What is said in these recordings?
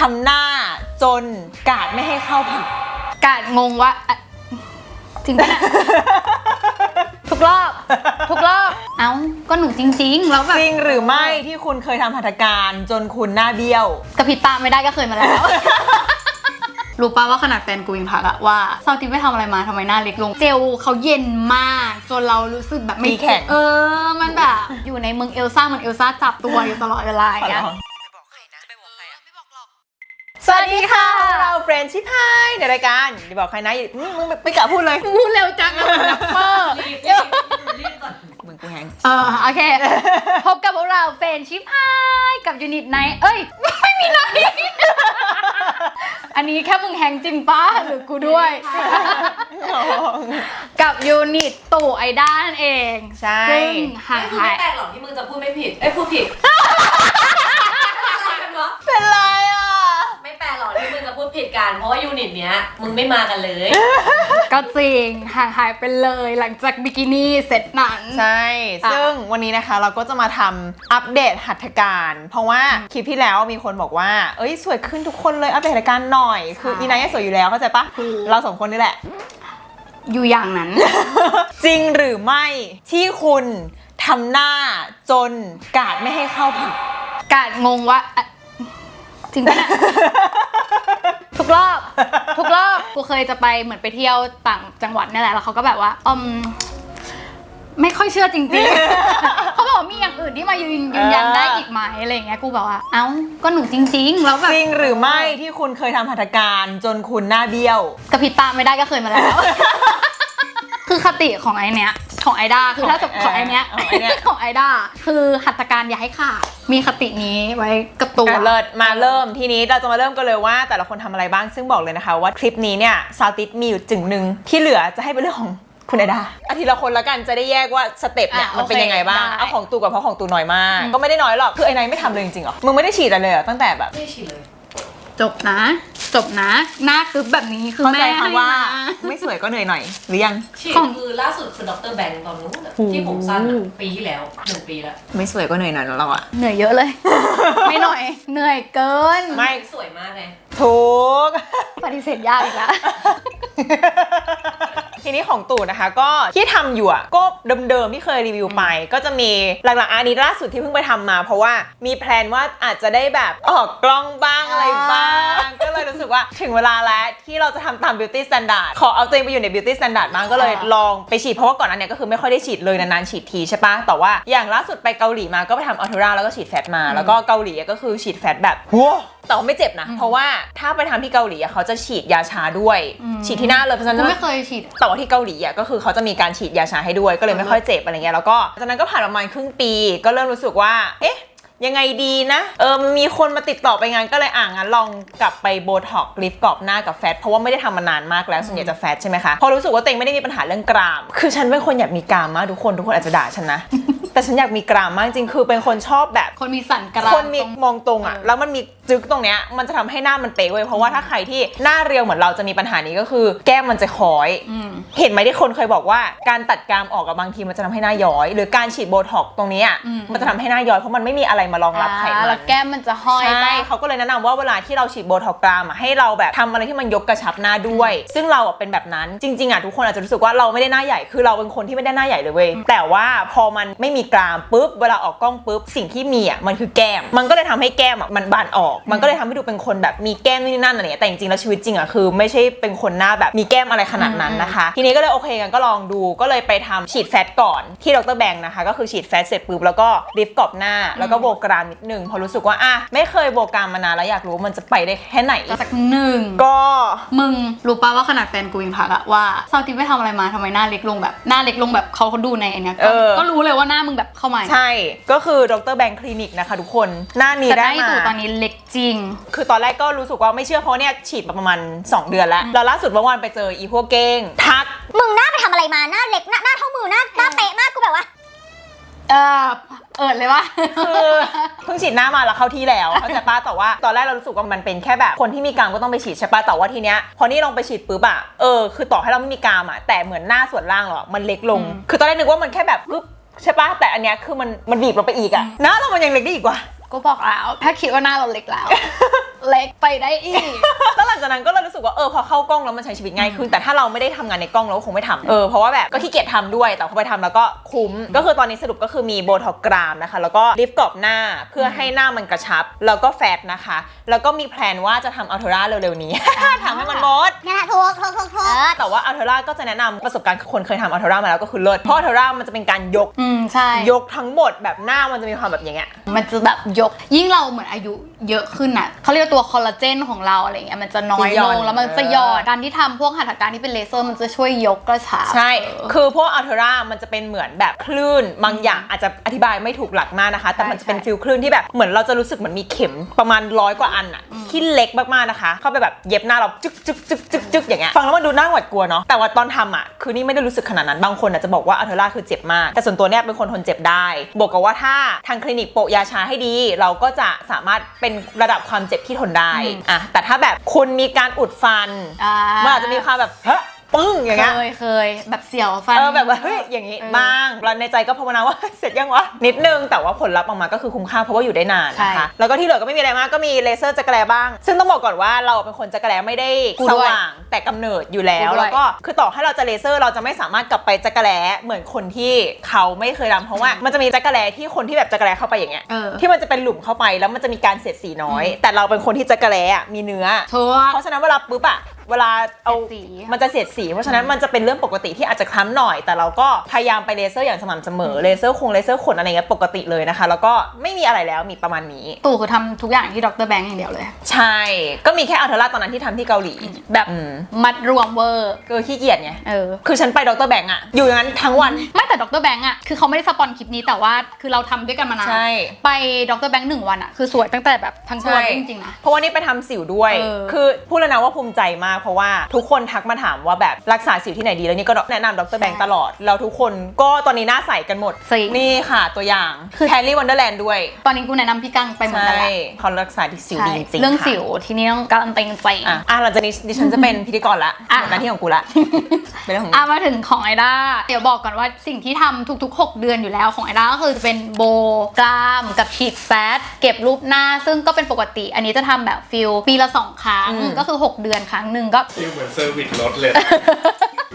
ทำหน้าจนกาดไม่ให้เข้าผับ กาดงงว่าอะจริงปะเนี่ย ทุกรอบ ทุกรอบ เอ้า ก็หนูจริง ๆ แล้วแบบจริงหรือไม่ที่คุณเคยทำหัตถการจนคุณหน้าเบี้ยว กระพริบตาไม่ได้ก็เคยมาแล้ว รู้ป่าว่าขนาดแฟนกูยังทักอะว่าซาวติปไปทำอะไรมาทำไมหน้าเล็กลง เจลเขาเย็นมาก จนเรารู้สึกแบบไม่มีแข็ง เออ มันแบบ อยู่ในเมืองเอลซ่าเหมือนเอลซ่าจับตัวอยู่ตลอดเวลาอย่างเงี้ย สวัสดีค่ะ เราเฟรนชิพายในรายการอย่าบอกใครนะอย่าอืมมึงไม่กล้าพูดเลย พูดเร็วจังอะเหมือนแรปเปอร์มึงกูแฮงเออโอเค พบกับพวกเราเฟนชิพายกับยูนิตไนเอ้ย ไม่มีไนอันนี้แค่มึงแฮงจริงป้าหรือกูด้วย กับยูนิตตู่ไอด้านั่นเองใช่ ซึ่งห่างไม่คือหาไม่ย แปลกหรอกที่มึงจะพูดไม่ผิด เอ้ยพูดผิด อะไรกันวะ เป็นไรอะ ไม่แปลกหรอกที่มึงจะพูดผิด กัน เพราะว่ายูนิตเนี้ยมึงไม่มากันเลย ก็จริงห่างหายไปเลยหลังจากบิกินี่เสร็จหนังใช่ อะซึ่งวันนี้นะคะเราก็จะมาทำอัปเดตหัตถการ เพราะว่าคลิปที่แล้วมีคนบอกว่า เอ้ยสวยขึ้นทุกคนเลยอัปเดตหัตถการหน่อย คืออีนายสวยอยู่แล้วเข้าใจปะเราสองคนนี่แหละ อยู่อย่างนั้น จริงหรือไม่ที่คุณทำหน้าจนกาดไม่ให้เข้าผับ กาดงงว่าอะจริงปะเนี่ย ทุกรอบ ทุกรอบกูเคยจะไปเหมือนไปเที่ยวต่างจังหวัดนี่แหละแล้วเขาก็แบบว่าอืมไม่ค่อยเชื่อจริงๆ เขาบอกว่ามีอย่างอื่นที่มายืนยืนยันได้อีกไหมอะไรอย่างเงี้ยกูบอกว่า เอ้าก็หนูจริง ๆ แล้วแบบจริงหรือไม่ที่คุณเคยทำหัตถการจนคุณหน้าเบี้ยวกระพริบตาไม่ได้ก็เคยมาแล้ว คือคติของไอเนี้ยของไอด้าคือถ้าสมของไอเนี้ยของไอ้เนี้ยของไอด้าคือหัตถการอย่าให้ขาด มีคตินี้ไว้กับตัวอะเลิศมาเริ่มทีนี้เราจะมาเริ่มกันเลยว่า แต่ละคนทำอะไรบ้างซึ่งบอกเลยนะคะ ว่าคลิปนี้เนี่ยซาวติสมีอยู่จึงหนึ่งที่เหลือจะให้เป็นเรื่องของคุณไอดาอาทิตย์ละคนละกันจะได้แยกว่าสเต็ปเนี่ยอะมันเป็นโอเคยังไงบ้างได้เอาของตูกับเพราะของตูน้อยมากอืมก็ไม่ได้น้อยหรอก คือไอ้นายไม่ทำเลยจริงๆเหรอ มึงไม่ได้ฉีดอะไรเลยเหรอตั้งแต่แบบ ไม่ฉีดเลย จบนะ จบนะ หน้าคึบแบบนี้คือเข้าใจแม่ให้คำว่านะไม่สวยก็เหนื่อยหน่อย หรือยังฉีดของ คือล่าสุดคือดรแบงค์ตอนนู้นอะที่ผมสั้นอะปีที่แล้วหนึ่งปีแล้วไม่สวยก็เหนื่อยหน่อยแล้วเราอะเหนื่อยเยอะเลย ไม่หน่อย เหนื่อยเกินไม่สวยมากไงทุกปฏิเสธยากอีกแล้ว ทีนี้ของตู่นะคะ ก็ที่ทำอยู่อะก็เดิมๆที่เคยรีวิวไป ก็จะมีหลักๆอันนี้ล่าสุดที่เพิ่งไปทำมา เพราะว่ามีแพลนว่าอาจจะได้แบบออกกล้องบ้างอะไรบ้าง ก็เลยรู้สึกว่าถึงเวลาแล้วที่เราจะทำตาม beauty standard ขอเอาตัวเองไปอยู่ใน beauty standard บ้างก็เลยลองไปฉีดเพราะว่าก่อนหนั้นเนี่ยก็คือไม่ค่อยได้ฉีดเลยนานๆฉีดทีใช่ปะแต่ว่าอย่างล่าสุดไปเกาหลีมาก็ไปทำอัลทูราแล้วก็ฉีดแฟตมา แล้วก็เกาหลีก็คือฉีดแฟตแบบว้าแต่ว่าไม่เจ็บนะ เพราะว่าถ้าไปทำที่เกาหลีอะเขาจะฉีดยาชาด้วยอืมฉีดที่หน้าเลยเพราะฉะกูนั้นไม่เคยฉีดแต่ว่าที่เกาหลีอะก็คือเขาจะมีการฉีดยาชาให้ด้วย ก็เลยไม่ค่อยเจ็บอะไรเงี้ยแล้วก็จากนั้นก็ผ่านประมาณครึ่งปี ก็เริ่มรู้สึกว่าเอ๊ะยังไงดีนะ เออมันมีคนมาติดต่อไปงานก็เลยอ่างั้นลองกลับไปโบท็อกลิฟต์กรอบหน้ากับแฟตเพราะว่าไม่ได้ทำมานานมากแล้วส่วนใหญ่จะแฟตใช่ไหมคะพอรู้สึกว่าตัวเองไม่ได้มีปัญหาเรื่องกราม คือฉันเป็นคนอยากมีกรามมากทุกคนทุกคนอาจจะด่าฉันนะ แต่ฉันอยากมีกรามมากจริงคือเป็นคนชอบแบบ คนมีสันกรามคนมีตรง มองตรงอะเออแล้วมันมีจึ๊กตรงเนี้ยมันจะทำให้หน้ามันเป๊ะเว้ยเพราะว่าถ้าใครที่หน้าเรียวเหมือนเราจะมีปัญหานี้ก็คือ แก้มมันจะคอย อืม เห็นไหมที่คนเคยบอกว่าการตัดกรามออกกับบางทีมันจะทำให้หน้าย้อย หรือการฉีดโบท็อกซ์ตรงเนี้ยอืม มันจะทำให้หน้าย้อยเพราะมันไม่มีอะไรมารองรับไขอ่ามัแล้วน แก้มมันจะห้อยใช่ปะ เขาก็เลยแนะนำว่าเวลาที่เราฉีดโบท็อกซ์กรามอะให้เราแบบทำอะไรที่มันยกกระชับหน้าด้วย ซึ่งเราอะเป็นแบบนั้นจริงๆอะทุกคนอาจจะรู้สึกว่าเราไม่ได้หน้าใหญ่คือเราเป็นคนที่ไม่ได้หน้าใหญ่เลยเว้ยแต่ว่าพอมันไม่มีกรามปุ๊บเวลาออกกล้องปุ๊บสิ่งที่มีอะมันคือแก้ม มันก็เลยทำให้แก้มอะมันบานออก มันก็เลยทำให้ดูเป็นคนแบบมีแก้มนี่นั่นอะไรเงี้ยแต่จริงๆแล้วชีวิตจริงอะคือ ไม่ใช่เป็นคนหน้าแบบมีแก้มอะไรขนาดนั้นนะคะ ทีนี้ก็เลยโอเคกันก็ลองดูก็เลยไปทำฉีดแฟตก่อนที่ดรแบงค์นะคะก็คือฉีดแฟตเสร็จปุ๊บแล้วก็ลิฟต์กรอบหน้าแล้วก็โบกรามนิดนึงเพอรู้สึกว่าอะไม่เคยโบกรามมานานแล้วอยากรู้มันจะไปได้แค่ไหนสักหนึ่งก็มึงรู้ป่าว่าขนาดแฟนกูยังทักอะว่าซาวติปไปทำอะไรมาทำไมหน้าเล็กลงแบบหน้าเล็กลงแบบเขาเขาดูในอันเนี้ยก็ก็รู้เลยว่าหน้ามึงแบบเข้ามาใช่ ก็คือดรแบงค์คลินิกนะคะทุกคนหน้านี้แต่ได้น้มา ตู่ตอนนี้เล็กจริง คือตอนแรกก็รู้สึกว่าไม่เชื่อเพราะเนี่ยฉีดมาประมาณ 2 เดือนแล้ว แล้วล่าสุดเมื่อวานไปเจออีพวกเก้ง ทัก มึงหน้าไปทำอะไรมาหน้าเล็กหน้าหน้าเท่ามือหน้าหน้าเป๊ะมากกูแบบว่า เออเอิดเลยว่าคือเพิ่งฉีดหน้ามาแล้วเข้าที่แล้วเข้าใจป้าแต่ว่าตอนแรกเรารู้สึกว่ามันเป็นแค่แบบคนที่มีกรามก็ต้องไปฉีดใช่ป้าแต่ว่าทีเนี้ยพอนี่ลองไปฉีดปุ๊บอะเออคือต่อให้เราไม่มีกรามอะแต่เหมือนหน้าส่วนล่างเราอะมันเล็กลง อืม คือตอนแรกนึกว่ามันแค่แบบปุ๊บ ใช่ป้าแต่อันเนี้ยคือมันมันบีบเราไปอีกอะหน้าเรามันยังเล็กได้อีกว่ากูบอกแล้ว ถ้าคิดว่าหน้าเราเล็กแล้วเล็กไปได้อีก แล้วหลังจากนั้นก็เลยรู้สึกว่าเออพอเข้ากล้องแล้วมันใช้ชีวิตง่ายขึ้น แต่ถ้าเราไม่ได้ทำงานในกล้องเราก็คงไม่ทำเออเพราะว่าแบบก็ขี้เกียจทำด้วยแต่พอไปทำแล้วก็คุ้ม ก็คือตอนนี้สรุปก็คือมีโบท็อกกรามนะคะ แล้วก็ลิฟต์กรอบหน้าเพื่อให้หน้ามันกระชับ แล้วก็แฟตนะคะ แล้วก็มีแพลนว่าจะทำอัลเทอร่าเร็วๆนี้ ทำให้มันหมดนั่นแหละถูกถูกถูกถูกแต่ว่าอัลเทอร่าก็จะแนะนำประสบการณ์คนเคยทำอัลเทอร่ามาแล้วก็คือเลิศเพราะอัลเทอร่ามันจะเป็นการยกอืมใช่ ยกทั้งหมดแบบหน้ามันจะมีความแบบอย่างเงี้ย มันจะแบบยกยิ่งเราเหมือนอายุเยอะขึ้นอะเขาเรียกว่าตัวคอลลาเจนของเราอะไรเงี้ยมันจะน้อยจะหย่ลอนงแล้วมันจะหย่อนการที่ทำพวกหัตถการที่เป็นเลเซอร์มันจะช่วยยกกระชับ ใช่เออคือพวกอัลเทอร่ามันจะเป็นเหมือนแบบคลื่น บางอย่างอาจจะอธิบายไม่ถูกหลักมากนะคะ แต่มันจะเป็นใช่ฟิลคลื่นที่แบบเหมือนเราจะรู้สึกเหมือนมีเข็มประมาณร้อยกว่าอันอะที่เล็กมากๆนะคะ เข้าไปแบบเย็บหน้าเราจึ๊กจึ๊กจึ๊กจึ๊กจึ๊กอย่างเงี้ย ฟังแล้วมันดูน่าหวาดกลัวเนาะ แต่ว่าตอนทำอะคือนี่ไม่ได้รู้สึกขนาดนั้น บางคนอาจจะบอกว่าอัลเทอร่าคือเจ็บมาก แต่ส่วนตัวเนี่ยเป็นคนทนเจ็บได้บวกกับว่าถ้าทางคลินิกโปะยาชาให้ดี เราก็จะสามารถเป็นระดับความเจ็บที่ทนได้อะแต่ถ้าแบบคุณมีการอุดฟัน อ่า มันอาจจะมีความแบบเฮ้ย ปึ้งอย่างเงี้ยเคยเคยแบบเสียวฟันเออแบบว่าเฮ้ยอย่างนี้เออบ้างเราในใจก็ภาวนาว่าเสร็จยังวะนิดนึงแต่ว่าผลลัพธ์ออกมาก็คือคุ้มค่าเพราะว่าอยู่ได้นานนะคะใช่แล้วก็ที่เหลือก็ไม่มีอะไรมากก็มีเลเซอร์จักรแลบ้าง ซึ่งต้องบอกก่อนว่าเราเป็นคนจักรแลไม่ได้กูสด้วยว่างแต่กำเนิดอยู่แล้วกูด้วยแล้วก็คือต่อให้เราจะเลเซอร์เราจะไม่สามารถกลับไปจักรแลเหมือนคนที่เขาไม่เคยทำเพราะว่ามันจะมีจักรแลที่คนที่แบบจักรแลเข้าไปอย่างเงี้ยเออที่มันจะเป็นหลุมเข้าไปแล้วมันจะมีการเสียดสีน้อย แต่เราเป็นคนที่จักรแลอะมีเนื้อทัวเพราะฉะนั้นเวลาปุ๊บอะ เวลาเอาเสียดสี มันจะเสียดสีเพราะฉะนั้นมันจะเป็นเรื่องปกติที่อาจจะคล้ำหน่อย แต่เราก็พยายามไปเลเซอร์อย่างสม่ำเสมอเลเซอร์คงเลเซอร์ขนอะไรเงี้ยปกติเลยนะคะ แล้วก็ไม่มีอะไรแล้วมีประมาณนี้ ตู่คือทำทุกอย่างที่ดรแบงค์อย่างเดียวเลย ใช่ ก็มีแค่อัลเทอร่าตอนนั้นที่ทำที่เกาหลีแบบอืมมัดรวมเวอร์ก็ขี้เกียจไงเออ คือฉันไปดรแบงค์อะอยู่อย่างนั้นทั้งวัน ไม่แต่ดรแบงค์อะ คือเขาไม่ได้สปอนคลิปนี้แต่ว่าคือเราทำด้วยกันมานาน ใช่ ไปดรแบงค์หนึ่งวันอะ คือสวยตั้งแต่แบบทั้งตัวใช่ จริงๆนะ เพราะว่านี่ไปทำสิวด้วย เออ คือพูดแล้วนะว่าภูมิใจมากเพราะว่าทุกคนทักมาถามว่าแบบรักษาสิวที่ไหนดีแล้วนี่ก็แนะนำดรแบงค์ตลอด แล้วทุกคนก็ตอนนี้หน้าใสกันหมด จริง นี่ค่ะตัวอย่างคือ แฮร์รี่วันเดอร์แลนด์ด้วยตอนนี้กูแนะนำพี่กังไปหมดแล้วแหละเขารักษาที่สิวใช่ดีจริงๆเรื่องค่ะสิวที่นี่ต้องการันตีจริง อะอะหลังจากนี้ดิฉันจะเป็นพิธีกรละอะหมดหน้าที่ของกูละเป็นเรื่องของอะมาถึงของไอด้าเดี๋ยวบอกก่อนว่าสิ่งที่ทำทุกๆ 6 เดือนอยู่แล้วของไอด้าก็คือจะเป็นโบกรามกับฉีดแฟตเก็บรูปหน้าซึ่งก็เป็นปกติ อันนี้จะทำแบบฟิลปีละ2ครั้งก็คือ 6 เดือนครั้งหนึ่งก็ฟีลเหมือนเซอร์วิสรถเลย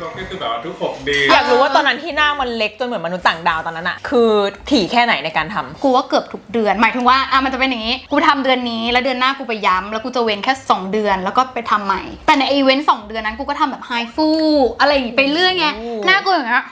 รถก็คือแบบว่าทุกหกเดือนอยากรู้ว่าตอนนั้นที่หน้ามันเล็กจนเหมือนมนุษย์ต่างดาวตอนนั้นอะคือถี่แค่ไหนในการทำกูว่าเกือบทุกเดือน หมายถึงว่าอะมันจะเป็นอย่างนี้ กูทำเดือนนี้ แล้วเดือนหน้ากูไปย้ำแล้วกูจะเว้นแค่ 2 เดือน แล้วก็ไปทำใหม่ แต่ในอีเวนต์สองเดือนนั้นกูก็ทำแบบไฮฟู อะไรอย่างงี้ไปเรื่อยไงโอ้หน้ากูอย่างเงี้ย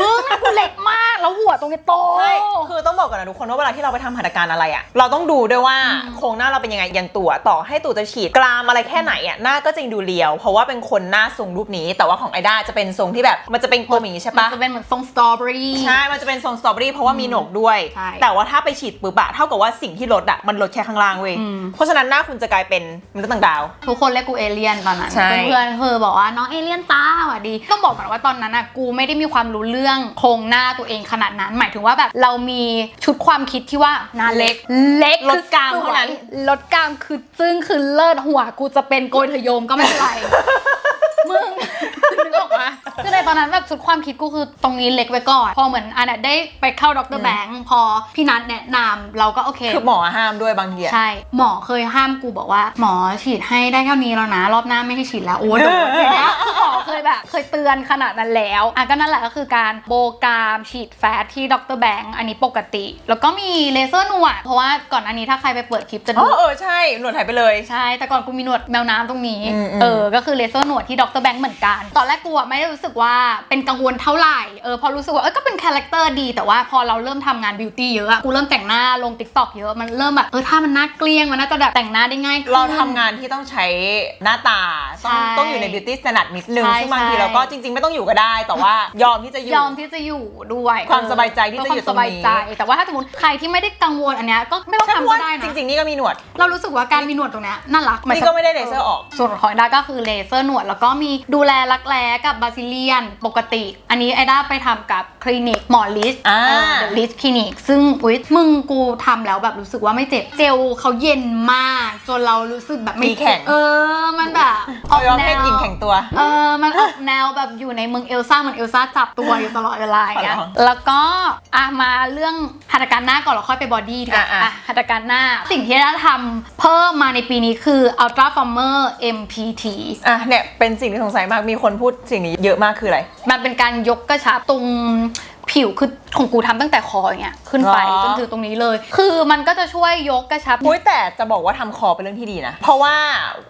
มึงหน้ากูเล็กมากแล้วหัว ตรงนี้โต ใช่คือต้องบอกก่อนนะทุกคนว่าเวลาที่เราไปทำหัตถการอะไรอะเราต้องดูด้วยว่าโครงหน้าเราเป็นยังไงอย่างตัวต่อให้ตัวจะฉีดกรามอะไรแค่ไหนอะหน้าก็จริงดูเรียว เพราะว่าเป็นคนหน้าทรงรูปนี้ แต่ว่าของไอด้าจะเป็นทรงที่แบบมันจะเป็นกลมอย่างนี้ใช่มันปะ จะเป็นเหมือนทรงสตรอเบอรี่ ใช่ มันจะเป็นทรงสตรอเบอรี่เพราะว่ามีโหนกด้วย ใช่แต่ว่าถ้าไปฉีดปุ๊บอะเท่ากับว่าสิ่งที่ลดอะมันลดแค่ข้างล่างเว้ย อืม เพราะฉะนั้นหน้าคุณจะกลายเป็นมนุษย์ต่างดาว ทุกคนเรียกกูเอเลี่ยนตอนนั้นใช่ เพื่อนๆคือบอกว่าน้องเอเลี่ยนตาหวัดดี ต้องบอกก่อนว่าตอนนั้นอะกูไม่ได้มีความรู้เรื่องโครงหน้าตัวเองขนาดนั้นหมายถึงว่าแบบเรามีชุดความคิดที่ว่าหน้าเล็ก เล็กลดกรามเท่านั้นคือสวยลดกรามคือจึ้งคือเลิศหัวกูจะเป็นโกยเทยมก็ไม่เป็นไร มึง นึกออกปะคือใน ตอนนั้นแบบชุดความคิดกูคือตรงนี้เล็กไว้ก่อน พอเหมือนอันน่ะได้ไปเข้าดรแบงค์พอพี่นัทแนะนำเราก็โอเค คือหมอห้ามด้วยบางทีอะ ใช่ หมอเคยห้ามกูบอกว่า หมอฉีดให้ได้เท่านี้แล้วนะ รอบหน้าไม่ให้ฉีดแล้วโอ้ยโดนอย่างเงี้ยคือหมอเคยแบบ เคยเตือนขนาดนั้นแล้วอะก็นั่นแหละก็คือการโบกามฉีดแฟตที่ดรแบงค์อันนี้ปกติ แล้วก็มีเลเซอร์หนวด เพราะว่าก่อนอันนี้ถ้าใครไปเปิดคลิปจะอ๋ดูอเออ ใช่ หนวดหายไปเลย ใช่ แต่ก่อนกูมีหนวดแมวน้ำตรงนี้ อืมอืม เออ ก็คือเลเซอร์หนวดที่ดรแบงค์เหมือนกัน ตอนแรกกูอะไม่ได้รู้สึกว่าเป็นกังวลเท่าไหร่เออพอรู้สึกว่าเออก็เป็นคาแรคเตอร์ดี แต่ว่าพอเราเริ่มทำงานบิวตี้เยอะอะกูเริ่มแต่งหน้าลงติ๊กต็อกเยอะมันเริ่มแบบเออถ้ามันน่าเกลี้ยงมันน่าจะแบบแต่งหน้าได้ง่ายขึ้นเราทำงานที่ต้องใช้หน้าตาต้องใช่ต้องอยู่ใน beauty standard นิดนึงใช่ซึ่งบางทีใช่เราก็จริง ๆ ไม่ต้องอยู่ก็ได้ แต่ว่ายอมที่จะอยู่ยอมที่จะอยู่ด้วยความสบายใจที่จะอยู่ตรงนี้เพื่ความสบายใจแต่ว่าถ้าสมมติใครที่ไม่ได้กังวลอันเนี้ยก็ไม่ต้องฉันทำว่าก็ได้นะจริงๆนี่ก็มีหนวด เรารู้สึกว่าการมีหนวดตรงเนี้ยน่ารักนี่ก็ไม่ได้เลเซอร์ออกส่วนของดาก็คือเลเซอร์หนวดแล้วก็มีดูแลรักแร้กับ บาซิเลียนปกติ อันนี้ไอด้าไปทำกับคลินิกหมอลิสอ่าเดอะลิสคลินิกซึ่งอุ๊ยมึงกูทำแล้วแบบรู้สึกว่าไม่เจ็บเจลเขาเย็นมาก จนเรารู้สึกแบบไม่มีแข็ง เออ มันแบบอวัยวะเพศหญิงแข็งตัว เออมันออกแนวแบบอยู่ในเมืองเอลซ่าเหมือนเอลซ่าจับตัวอยู่ตลอดเวลาอย่างเงี้ยอ๋อแล้วก็อะมาเรื่องหัตถการหน้าก่อนแล้วค่อยไปบอดี้ดีกว่าอะอะ อะหัตถการหน้าสิ่งที่ได้ทำเพิ่มมาในปีนี้คือ Ultra Former MPT อะเนี่ยเป็นสิ่งที่สงสัยมากมีคนพูดสิ่งนี้เยอะมากคืออะไรมันเป็นการยกกระชับตรงผิวคือของกูทำตั้งแต่คออย่างเงี้ยขึ้นไปหรอจนถึงตรงนี้เลย คือมันก็จะช่วยยกกระชับ อุ้ยแต่จะบอกว่าทำคอเป็นเรื่องที่ดีนะ เพราะว่า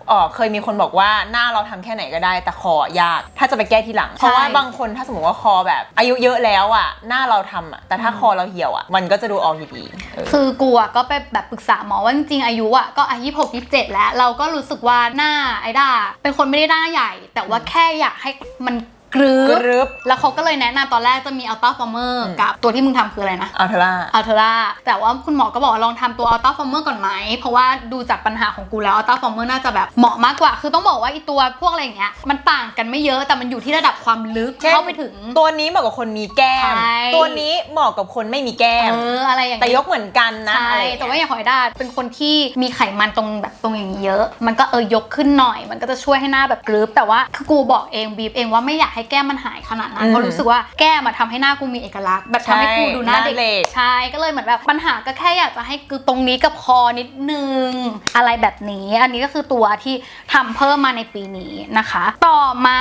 เออเคยมีคนบอกว่าหน้าเราทำแค่ไหนก็ได้แต่คอยาก ถ้าจะไปแก้ทีหลัง เพราะว่าบางคนถ้าสมมติว่าคอแบบ อายุเยอะแล้วอะหน้าเราทำอะแต่ถ้าคอเราเหี่ยวอะมันก็จะดูออกอยู่ดีเออ คือกูอะก็ไปแบบปรึกษาหมอว่าจริงๆอายุอะก็อายุหกยี่สิบเจ็ดแล้ว เราก็รู้สึกว่าหน้าไอ้ด้าเป็นคนไม่ได้หน้าใหญ่ แต่ว่าแค่อยากให้มัน กรึกบรึบแล้วเขาก็เลยแนะนำตอนแรกจะมีอัลต้าฟอร์เมอร์อืมกับตัวที่มึงทำคืออะไรนะอัลเทล่าอัลเทราแต่ว่าคุณหมอก็บอกว่าลองทำตัวอัลต้าฟอร์เมอร์ก่อนไหมเพราะว่าดูจากปัญหาของกูแล้วอัลต้าฟอร์เมอร์น่าจะแบบเหมาะมากกว่า คือต้องบอกว่าไอีตัวพวกอะไรอย่างเงี้ยมันต่างกันไม่เยอะแต่มันอยู่ที่ระดับความลึกเช่นเข้าไปถึง ตัวนี้เหมาะกับคนมีแก้ม ใช่ ตัวนี้เหมาะกับคนไม่มีแก้ม เอออะไรอย่างแต่เงี้ยกเหมือนกันนะใช่อะไรอย่งเงี้ยแต่ว่าอย่างหอยดาเป็นคนที่มีไขมันตรงแบบตรงอย่างนี้เยอะ มันก็เออยกขึ้นหน่อย มันก็จะช่วยให้หน้าแบบกรึบแต่ว่าคือกูบอกเองบีบเองว่าไม่อยากให้แก้มมันหายขนาดนั้นอืมเพราะรู้สึกว่าแก้มมาทำให้หน้ากูมีเอกลักษณ์แบบทำให้กูดูหน้าใช่เด็กหน้าเด็กใช่ก็เลยเหมือนแบบปัญหาก็แค่อยากจะให้คือตรงนี้กับคอนิดนึงอะไรแบบนี้อันนี้ก็คือตัวที่ทำเพิ่มมาในปีนี้นะคะ ต่อมา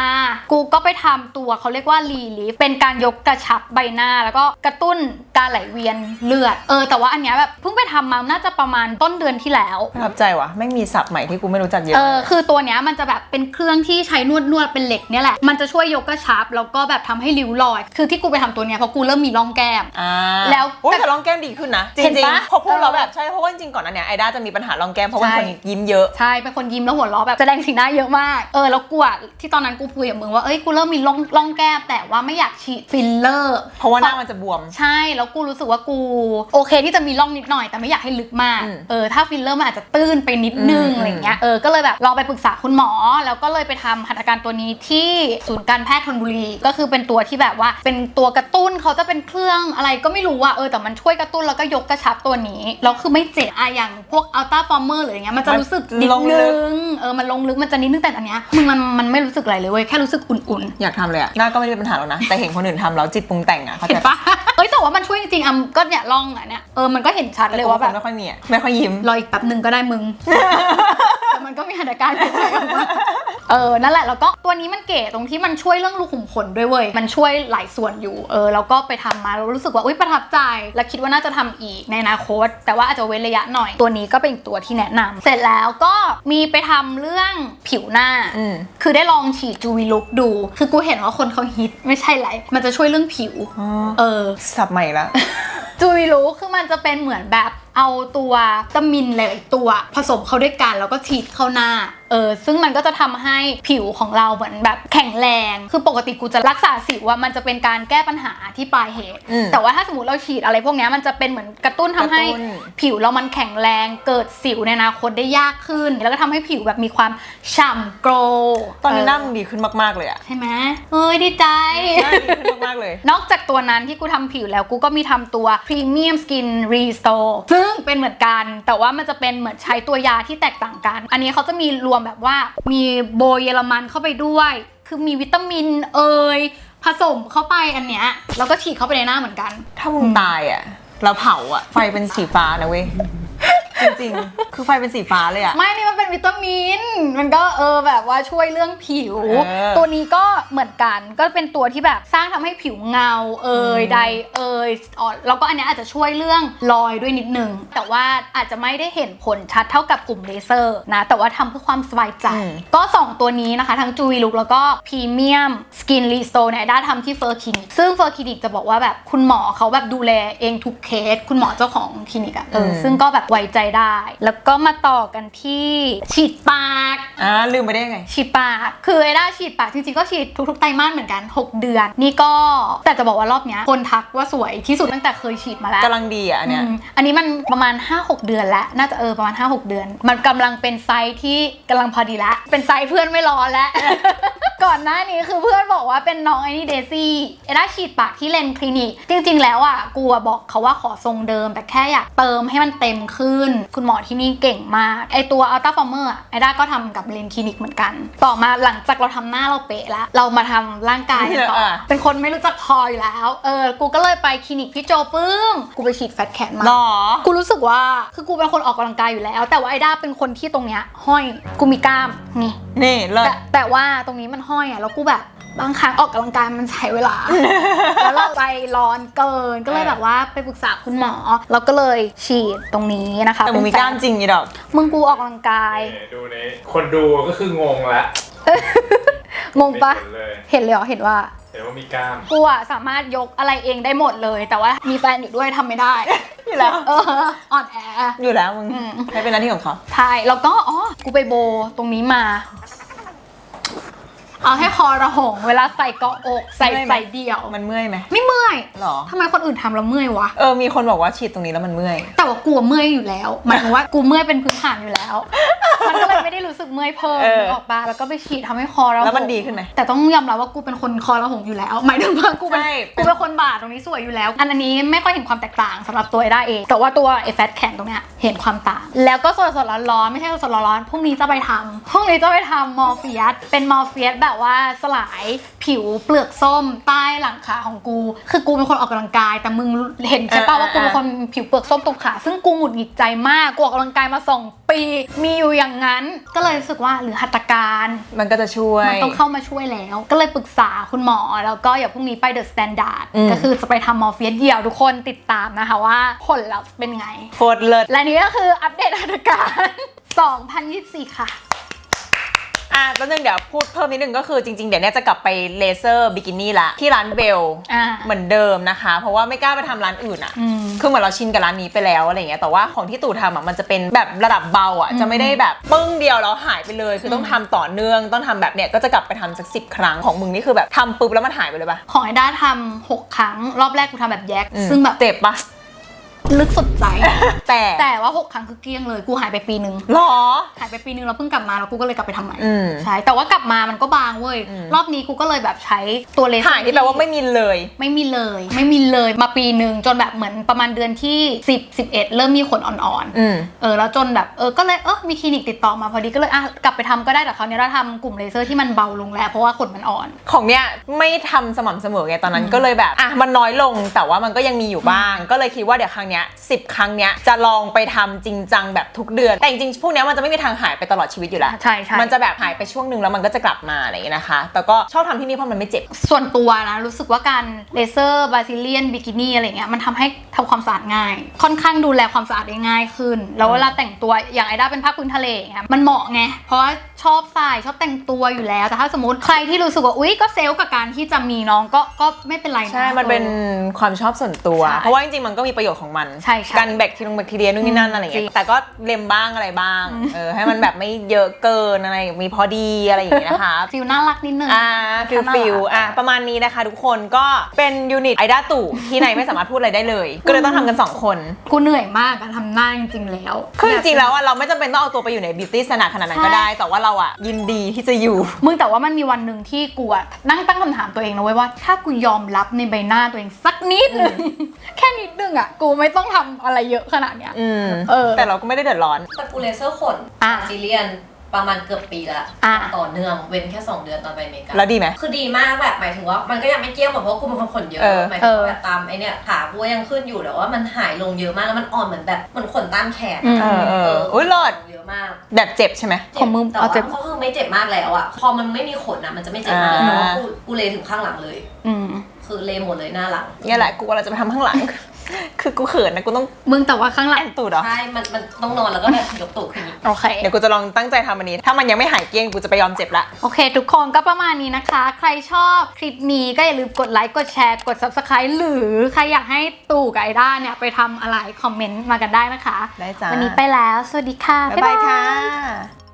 กูก็ไปทำตัวเขาเรียกว่ารีลิฟเป็นการยกกระชับใบหน้า แล้วก็กระตุ้นการไหลเวียนเลือดเออแต่ว่าอันเนี้ยแบบเพิ่งไปทำมาน่าจะประมาณต้นเดือนที่แล้วประทับใจว่ะไม่งมีศัพท์ใหม่ที่กูไม่รู้จักเยอะเออคือตัวเนี้ยมันจะแบบเป็นเครื่องที่ใช้นวดนวดๆเป็นเหล็กเนี่ยแหละมันจะช่วยยกกระชับแล้วก็แบบทำให้ริ้วรอย คือที่กูไปทำตัวเนี้ยเพราะกูเริ่มมีร่องแก้มอ่าแล้วโอ้ยแต่รองแก้มดีขึ้นนะจเห็นริงปะๆพอพูดเราเออแบบใช่เพราะว่าจริงๆก่อนหนั้นเนี่ยไอด้าจะมีปัญหารองแก้มเพราะว่าใช่คนยิ้มเยอะใช่เป็นคนยิ้มแล้วหัวเราะแบบแสดงสีหน้าเยอะมากเออแล้วกูอะที่ตอนนั้นกูคุยกับมึงว่าเอ้ยกูเริ่มมีร่องร่องแก้มแต่ว่าไม่อยากฉีดฟิลเลอร์ เพราะว่าหน้ามันจะบวม ใช่แล้วกูรู้สึกว่ากูโอเคที่จะมีร่องนิดหน่อยแต่ไม่อยากให้ลึกมากอืมเออถ้าฟิลเลอร์มันอาจจะตื้นไปนิดนึงอืมอะไรเงี้ยเออก็เลยแบบลองไปปรึกษาคุณหมอ แล้วก็เลยไปทำหัตถการตัวนี้ที่ศูนย์การแพทย์ธนบุรี ก็คือเป็นตัวที่แบบว่าเป็นตัวกระตุ้นเขาจะเป็นเครื่องอะไรก็ไม่รู้อะเออแต่มันช่วยกระตุ้นแล้วก็ยกกระชับตัวนี้แล้วคือไม่เจ็บอะอย่างพวกอัลต้าฟอร์เมอร์หรืออย่างเงี้ยมันจะรู้สึกนิดลงลึนึก งเออมันลงลึกมันจะนิดนึงแต่อันเนี้ยมึงมันมันไม่รู้สึกอะไรเลยเว้ยแค่รู้สึกอุ่นๆ อยากทำเลยอะหน้าก็ไม่ได้เป็นปัญหาหรอกนะ แต่เห็นคนอื่นทำแล้วจิตปรุงแต่งอะเขาเห็ใจนปะ เอ้ยแต่ว่ามันช่วยจริงๆอะก็เนี่ยร่องอะเนี่ยเออมันก็เห็นชัดแต่เลยกูว่าแบบไม่ค่อยมีอะไม่ค่อยยิ้ม รออีกแป๊บหนึ่งก็ได้มึง แต่มันก็มีหัตถการของมันออกมาเออ นั่นแหละ แล้วก็ตัวนี้มันเก๋ตรงที่มันช่วยเรื่องรูขุมขนด้วยเว้ย มันช่วยหลายส่วนอยู่ เออ แล้วก็ไปทำมาแล้วรู้สึกว่า อุ้ยประทับใจ และคิดว่าน่าจะทำอีกในอนาคต แต่ว่าอาจจะเว้นระยะหน่อย ตัวนี้ก็เป็นอีกตัวที่แนะนำเสร็จแล้วก็มีไปทำเรื่องผิวหน้าอืมคือได้ลองฉีดจูวีลุกดู คือกูเห็นว่าคนเขาฮิตไม่ใช่ไร มันจะช่วยเรื่องผิวอ๋อเออ สับใหม่ละ จูวีรู้คือมันจะเป็นเหมือนแบบ เอาตัวตามินหลายๆตัว ผสมเข้าด้วยกันแล้วก็ฉีดเข้าหน้าเออซึ่งมันก็จะทำให้ผิวของเราเหมือนแบบแข็งแรง คือปกติกูจะรักษาสิวว่ามันจะเป็นการแก้ปัญหาที่ปลายเหตุอืมแต่ว่าถ้าสมมติเราฉีดอะไรพวกเนี้ยมันจะเป็นเหมือนกระตุ้นทำให้กระตุ้นผิวเรามันแข็งแรงเกิดสิวในอนาคตได้ยากขึ้น แล้วก็ทำให้ผิวแบบมีความฉ่ำโกลว์ตอนนี้หน้าเมึงดีขึ้นมากๆเลยอะใช่ไหมเอ้ยดีใจหน้าดีขึ้นมากๆเลย นอกจากตัวนั้นที่กูทำผิวแล้วกูก็มีทำตัว Premium Skin Restore ซึ่งเป็นเหมือนกัน แต่ว่ามันจะเป็นเหมือนใช้ตัวยาที่แตกต่างกัน อันนี้เขาจะมีรวมแบบว่ามีโบเยอรมันเข้าไปด้วย คือมีวิตามินเอยผสมเข้าไปอันเนี้ยแล้วก็ฉีดเข้าไปในหน้าเหมือนกัน ถ้ามึงตายอะเราเผาอะ ไฟเป็นสีฟ้านะเว้ย จริงๆ คือไฟเป็นสีฟ้าเลยอะ ไม่นี่มันเป็นวิตามิน มันก็เออแบบว่าช่วยเรื่องผิว เออตัวนี้ก็เหมือนกัน ก็เป็นตัวที่แบบสร้างทำให้ผิวเงาเอยอืม ใดเอยอ๋อแล้วก็อันเนี้ยอาจจะช่วยเรื่องรอยด้วยนิดนึง แต่ว่าอาจจะไม่ได้เห็นผลชัดเท่ากับกลุ่มเลเซอร์นะ แต่ว่าทำเพื่อความสบายใจ ก็ 2 ตัวนี้นะคะ ทั้งจูวีลุกแล้วก็พรีเมียมสกินรีสโตร์เนี่ยได้ทำที่เฟอร์คลินิกซึ่งเฟอร์คลินิกจะบอกว่าแบบคุณหมอเขาแบบดูแลเองทุกเคส คุณหมอเจ้าของคลินิกอะเออมซึ่งก็แบบไว้ใจได้ แล้วก็มาต่อกันที่ฉีดปาก อ่าลืมไปได้ยังไง ฉีดปาก คือไอ้ด้าฉีดปากจริงๆก็ฉีดทุกๆไตรมาสเหมือนกัน 6 เดือน นี่ก็แต่จะบอกว่ารอบเนี้ยคนทักว่าสวยที่สุดตั้งแต่เคยฉีดมาแล้วกำลังดีอะอันเนี้ยอืมอันนี้มันประมาณ 5-6 เดือนแล้ว น่าจะเออประมาณ 5-6 เดือน มันกำลังเป็นไซส์ที่กำลังพอดีละเป็นไซส์เพื่อนไม่รอแล้ว ก่อนหน้านี้คือเพื่อนบอกว่าเป็นน้องไอ้นี่เดซี่เอด้าฉีดปากที่เลนคลินิก จริง ๆ แล้วอะกูอะบอกเขาว่าขอทรงเดิม แต่แค่อยากเติมให้มันเต็มขึ้น คุณหมอที่นี่เก่งมาก ไอตัวอัลต้าฟอร์เมอร์ไอด้าก็ทำกับเลนคลินิกเหมือนกัน ต่อมาหลังจากเราทำหน้าเราเป๊ะแล้ว เรามาทำร่างกายกันต่ออะเป็นคนไม่รู้จักพออยู่แล้วเออกูก็เลยไปคลินิกพี่โจปึ้งกูไปฉีดแฟตแขนมาหรอกูรู้สึกว่าคือกูเป็นคนออกกำลังกายอยู่แล้ว แต่ว่าไอด้าเป็นคนที่ตรงเนี้ยห้อยกูมีกล้ามนี่นี่เลิศแต่แต่ว่าตรงนี้มันห้อยอะแล้วกูแบบบางครั้งออกกำลังกายมันใช้เวลา แล้วเราใจร้อนเกินก็เลยแบบว่าไปปรึกษาคุณหมอแล้วก็เลยฉีดตรงนี้นะคะแต่มึงมีกล้ามจริงอีดอกมึงกูออกกำลังกายนี่ดูนี้คนดูก็คืองงละงงปะไม่เห็นเลยเห็นเลยเหรอเห็นว่าเห็นว่ามีกล้ามกูอะสามารถยกอะไรเองได้หมดเลย แต่ว่ามีแฟนอยู่ด้วยทำไม่ได้อยู่แล้วเอออ่อนแออยู่แล้วมึงอืมให้เป็นหน้าที่ของเขาใช่แล้วก็อ๋อกูไปโบตรงนี้มา เอาให้คอระหง เวลาใส่เกาะอกใส่เมื่อยไหม ใส่เดี่ยว มันเมื่อยไหมไม่เมื่อยหรอ ทำไมคนอื่นทำแล้วเมื่อยวะ เออ มีคนบอกว่าฉีดตรงนี้แล้วมันเมื่อย แต่ว่ากูอะเมื่อยอยู่แล้วหมายถึงว่ากูเมื่อยเป็นพื้นฐานอยู่แล้ว มันก็เลยไม่ได้รู้สึกเมื่อยเพิ่มเออ นึกออกปะแล้วก็ไปฉีดทำให้คอระหงแล้วมันดีขึ้นไหม แต่ต้องยอมรับว่ากูเป็นคนคอระหงอยู่แล้ว หมายถึงว่ากูเป็นใช่ กูเป็นคนบาดตรงนี้สวยอยู่แล้ว อันนี้ไม่ค่อยเห็นความแตกต่างสำหรับตัวเอด้าเอง แต่ว่าตัวเอฟแฟตแข็งตรงเนี้ยเห็นความต่าง แล้วก็สดสดๆร้อนๆไม่ใช่สดสดๆร้อนๆพรุ่งนี้จะไปทำพรุ่งนี้จะไปทำมอร์เฟียสเป็นมอร์เฟียสแบบว่าสลายผิวเปลือกส้มใต้หลังขาของกู คือกูเป็นคนออกกำลังกาย แต่มึงเห็นใช่ปะว่ากูเป็นคนผิวเปลือกส้มตรงขา ซึ่งกูหงุดหงิดใจมากกูออกกำลังกายมาสองปี มีอยู่อย่างนั้นก็เลยรู้สึกว่าหรือหัตถการมันก็จะช่วย มันต้องเข้ามาช่วยแล้ว ก็เลยปรึกษาคุณหมอ แล้วก็อย่าพรุ่งนี้ไปเดอะสแตนดาร์ดอืมก็คือจะไปทำมอร์เฟียสเดี่ยวทุกคนติดตามนะคะว่าผลลัพธ์เป็นไงโคตรเลิศและนี่ก็คืออัปเดตหัตถการ 2024 ค่ะ อะแล้วนึงเดี๋ยวพูดเพิ่มนิดนึงก็คือจริงๆ เดี๋ยวเนี้จะกลับไปเลเซอร์บิกินี่ละที่ร้านเบลอ่า เหมือนเดิมนะคะ เพราะว่าไม่กล้าไปทำร้านอื่นอะ อืม คือเหมือนเราชินกับร้านนี้ไปแล้วอะไรเงี้ยแต่ว่าของที่ตู่ทำอะมันจะเป็นแบบระดับเบาอะอืมจะไม่ได้แบบปึ้งเดียวแล้วหายไปเลย คือต้องทำต่อเนื่องต้องทำแบบเนี้ยก็จะกลับไปทำสักสิบครั้งของมึงนี่คือแบบทำปุ๊บแล้วมันหายไปเลยปะ ของไอ้ด้าทำหกครั้ง รอบแรกกูทำแบบแยก อืม ซึ่งแบบเจ็บปะ ลึกสุดใจ แต่แต่ว่า 6 ครั้งคือเกลี้ยงเลยกูหายไปปีนึงหรอ หายไปปีนึงแล้วเพิ่งกลับมาแล้วกูก็เลยกลับไปทำใหม่อืม ใช่แต่ว่ากลับมามันก็บางเว้ยอืมรอบนี้กูก็เลยแบบใช้ตัวเลเซอร์ หายที่แปลว่าไม่มีเลย ไม่มีเลย ไม่มีเลยมาปีหนึ่งจนแบบเหมือนประมาณเดือนที่ 10 11 เริ่มมีขนอ่อนอืม ๆเออแล้วจนแบบเออก็เลยเออมีคลินิกติดต่อมาพอดีก็เลยอะกลับไปทำก็ได้แต่คราวนี้เราทำกลุ่มเลเซอร์ที่มันเบาลงแล้วเพราะว่าขนมันอ่อน ของเนี้ยไม่ทำสม่ำเสมอไงตอนนั้นก็เลยแบบอะมันน้อยลงแต่ว่ามันก็ยังมีอยู่บ้าง ก็เลยคิดว่าเดี๋ยวครั้งเนี้ยสิบครั้งเนี้ยจะลองไปทำจริงจังแบบทุกเดือน แต่จริงๆพวกเนี้ยมันจะไม่มีทางหายไปตลอดชีวิตอยู่แล้วใช่ใช่มันจะแบบหายไปช่วงหนึ่งแล้วมันก็จะกลับมาอะไรอย่างเงี้ยนะคะ แต่ก็ชอบทำที่นี่เพราะมันไม่เจ็บ ส่วนตัวนะรู้สึกว่าการเลเซอร์บาซิเลียนบิกินี่อะไรเงี้ยมันทำให้ทำความสะอาดง่าย ค่อนข้างดูแลความสะอาดได้ง่ายขึ้น แล้วเวลาแต่งตัวอย่างไอด้าเป็นผ้าพื้นทะเลอย่างเงี้ยมันเหมาะไงเพราะว่า ชอบใส่ชอบแต่งตัวอยู่แล้ว แต่ถ้าสมมติใครที่รู้สึกว่าอุ๊ยก็เซลล์กับการที่จะมีน้องก็ก็ไม่เป็นไรนะ ใช่ มันเป็นความชอบส่วนตัว ใช่เพราะว่าจริงๆ มันก็มีประโยชน์ของมันใช่ใช่การแบคทีเรียแบคทีเรียนู่นนี่นั่นอะไรอย่างจริเงี้งยแต่ก็เล็มบ้างอะไรบ้างเออ ให้มันแบบไม่เยอะเกินอะไร มีพอดีอะไรอย่างเงี้ยนะคะ ฟิลน่ารักนิดนึง อ่าฟิลน่ารักฟิลอะ ประมาณนี้นะคะ ทุกคนก็เป็นยูนิตไอด้าตู่ที่นายไม่สามารถพูดอะไรได้เลย ก็เลยต้องทำกัน 2 คน กูเหนื่อยมากการทำหน้าจริงๆแล้ว คือจริงๆแล้วอะเราไม่จำเป็นต้องเอาตัวไปอยู่ในบิวตี้สนาขนาดนั้นก็ได้ แต่ว่าเราอะยินดีที่จะอยู่ มึงแต่ว่ามันมีวันหนึ่งที่กูอะนั่งตั้งคำถามตัวเองนะเว้ยว่า ถ้ากูยอมรับในใบหน้าตัวเองสักนิดหนึ่งแค่นิดหนึ่งอะกูไม่ต้องทำอะไรเยอะขนาดเนี้ย อืมเออ แต่เราก็ไม่ได้เดือดร้อนแต่กูเลเซอร์ขนอะซีเรียน ประมาณเกือบปีละอะ ต่อเนื่องเว้นแค่ 2 เดือนตอนไปอเมริกา แล้วดีไหม คือดีมากแบบหมายถึงว่ามันก็ยังไม่เกลี้ยงหมดเพราะว่ากูเป็นคนขนเยอะเออ หมายถึงว่าแบบตามไอเนี่ยขากูก็ยังขึ้นอยู่แต่ว่ามันหายลงเยอะมากแล้วมันอ่อนเหมือนแบบเหมือนขนตามแขนอืม เออเอออุ้ยรอดเยอะมากแบบเจ็บใช่ไหม ของมึงแต่เอาว่าเจ็บ ก็คือไม่เจ็บมากแล้วอะพอมันไม่มีขนอะมันจะไม่เจ็บมากเลยอ่าแต่ว่า กูกูเลยถึงข้างหลังเลย อืม คือเลยหมดเลยหน้าหลัง เนี่ยแหละกูกำลังจะไปทำข้างหลัง คือกูเขินนะกูต้องมึงแต่ว่าข้างหลัแองนตูดเหรอ ใช่ มันมันต้องนอนแล้วก็แบบยกตูดขึ้นอย่างนี้ โอเค เดี๋ยวกูจะลองตั้งใจทำอันนี้ ถ้ามันยังไม่หายเกลี้ยงกูจะไปยอมเจ็บละ โอเค ทุกคนก็ประมาณนี้นะคะ ใครชอบคลิปนี้ก็อย่าลืมกดไลค์กดแชร์กด subscribe หรือใครอยากให้ตู่กับไอด้าเนี่ยไปทำอะไรคอมเมนต์มากันได้นะคะ ได้จ้าวันนี้ไปแล้ว สวัสดีค่ะ บ๊ายบายค่ะ